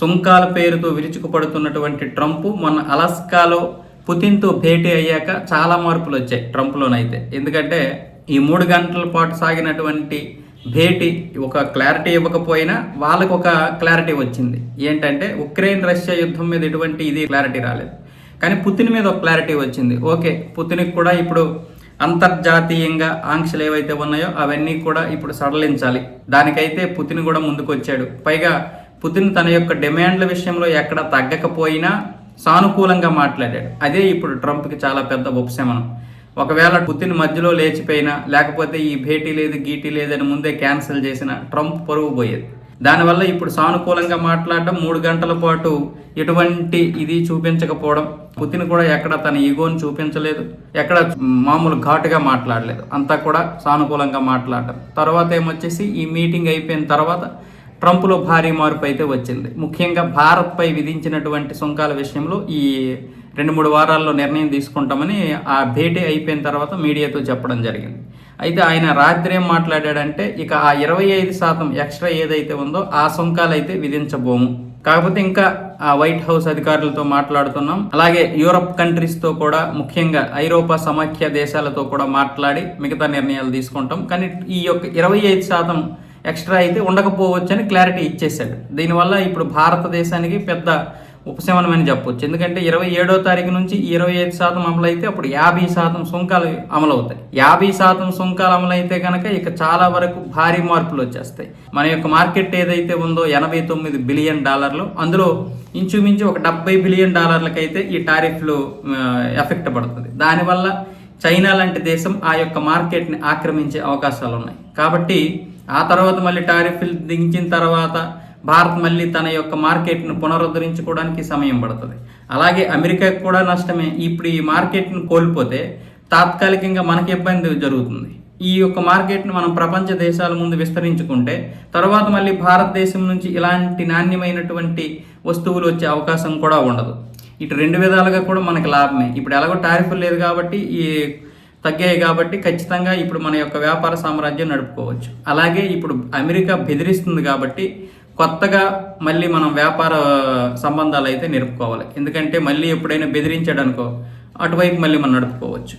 సుంకాల పేరుతో విరుచుకుపడుతున్నటువంటి ట్రంప్ మొన్న అలాస్కాలో పుతిన్తో భేటీ అయ్యాక చాలా మార్పులు వచ్చాయి ట్రంప్లోనైతే. ఎందుకంటే ఈ మూడు గంటల పాటు సాగినటువంటి భేటీ ఒక క్లారిటీ ఇవ్వకపోయినా వాళ్ళకు ఒక క్లారిటీ వచ్చింది. ఏంటంటే ఉక్రెయిన్ రష్యా యుద్ధం మీద ఎటువంటి ఇది క్లారిటీ రాలేదు. కానీ పుతిన్ మీద ఒక క్లారిటీ వచ్చింది. ఓకే పుతిన్కి కూడా ఇప్పుడు అంతర్జాతీయంగా ఆంక్షలు ఏవైతే ఉన్నాయో అవన్నీ కూడా ఇప్పుడు సడలించాలి. దానికైతే పుతిన్ కూడా ముందుకు వచ్చాడు పైగా పుతిన్ తన యొక్క డిమాండ్ల విషయంలో ఎక్కడ తగ్గకపోయినా సానుకూలంగా మాట్లాడాడు. అదే ఇప్పుడు ట్రంప్కి చాలా పెద్ద ఉపశమనం. ఒకవేళ పుతిన్ మధ్యలో లేచిపోయినా లేకపోతే ఈ భేటీ లేదు గీటీ లేదని ముందే క్యాన్సిల్ చేసిన ట్రంప్ పరువు పోయేది. దానివల్ల ఇప్పుడు సానుకూలంగా మాట్లాడడం మూడు గంటల పాటు ఎటువంటి ఇది చూపించకపోవడం పుతిన్ కూడా ఎక్కడ తన ఈగోని చూపించలేదు ఎక్కడ మామూలు ఘాటుగా మాట్లాడలేదు. అంతా కూడా సానుకూలంగా మాట్లాడడం. తర్వాత ఏమొచ్చేసి ఈ మీటింగ్ అయిపోయిన తర్వాత ట్రంప్లో భారీ మార్పు అయితే వచ్చింది. ముఖ్యంగా భారత్పై విధించినటువంటి సుంకాల విషయంలో ఈ రెండు మూడు వారాల్లో నిర్ణయం తీసుకుంటామని ఆ భేటీ అయిపోయిన తర్వాత మీడియాతో చెప్పడం జరిగింది. అయితే ఆయన రాత్రి ఏం మాట్లాడాడంటే ఇక ఆ ఇరవై ఐదు శాతం ఎక్స్ట్రా ఏదైతే ఉందో ఆ సుంకాలు అయితే విధించబోము. కాకపోతే ఇంకా ఆ వైట్ హౌస్ అధికారులతో మాట్లాడుతున్నాం. అలాగే యూరప్ కంట్రీస్తో కూడా ముఖ్యంగా ఐరోపా సమాఖ్య దేశాలతో కూడా మాట్లాడి మిగతా నిర్ణయాలు తీసుకుంటాం. కానీ ఈ యొక్క ఇరవై ఐదు శాతం ఎక్స్ట్రా అయితే ఉండకపోవచ్చు అని క్లారిటీ ఇచ్చేసాడు దీనివల్ల ఇప్పుడు భారతదేశానికి పెద్ద ఉపశమనం అని చెప్పొచ్చు. ఎందుకంటే ఇరవై ఏడో తారీఖు నుంచి ఇరవై ఐదు శాతం అమలు అయితే అప్పుడు యాభై శాతం సుంకాలు అమలు అవుతాయి యాభై శాతం సుంకాలు అమలు అయితే కనుక ఇక చాలా వరకు భారీ మార్పులు వచ్చేస్తాయి. మన యొక్క మార్కెట్ ఏదైతే ఉందో ఎనభై తొమ్మిది బిలియన్ డాలర్లు అందులో ఇంచుమించు ఒక డెబ్బై బిలియన్ డాలర్లకైతే ఈ టారిఫ్లు ఎఫెక్ట్ పడుతుంది. దానివల్ల చైనా లాంటి దేశం ఆ యొక్క మార్కెట్ని ఆక్రమించే అవకాశాలు ఉన్నాయి. కాబట్టి ఆ తర్వాత మళ్ళీ టారిఫ్లు దించిన తర్వాత భారత్ మళ్ళీ తన యొక్క మార్కెట్ను పునరుద్ధరించుకోవడానికి సమయం పడుతుంది. అలాగే అమెరికాకు కూడా నష్టమే. ఇప్పుడు ఈ మార్కెట్ను కోల్పోతే తాత్కాలికంగా మనకి ఇబ్బంది జరుగుతుంది. ఈ యొక్క మార్కెట్ను మనం ప్రపంచ దేశాల ముందు విస్తరించుకుంటే తర్వాత మళ్ళీ భారతదేశం నుంచి ఇలాంటి నాణ్యమైనటువంటి వస్తువులు వచ్చే అవకాశం కూడా ఉండదు. ఇటు రెండు విధాలుగా కూడా మనకి లాభమే. ఇప్పుడు ఎలాగో టారిఫ్ లేదు కాబట్టి ఈ తగ్గాయి కాబట్టి ఖచ్చితంగా ఇప్పుడు మన యొక్క వ్యాపార సామ్రాజ్యం నడుపుకోవచ్చు. అలాగే ఇప్పుడు అమెరికా బెదిరిస్తుంది కాబట్టి కొత్తగా మళ్ళీ మనం వ్యాపార సంబంధాలు అయితే నిలుపుకోవాలి. ఎందుకంటే మళ్ళీ ఎప్పుడైనా బెదిరించాడనుకో అటువైపు మళ్ళీ మనం నడుపుకోవచ్చు.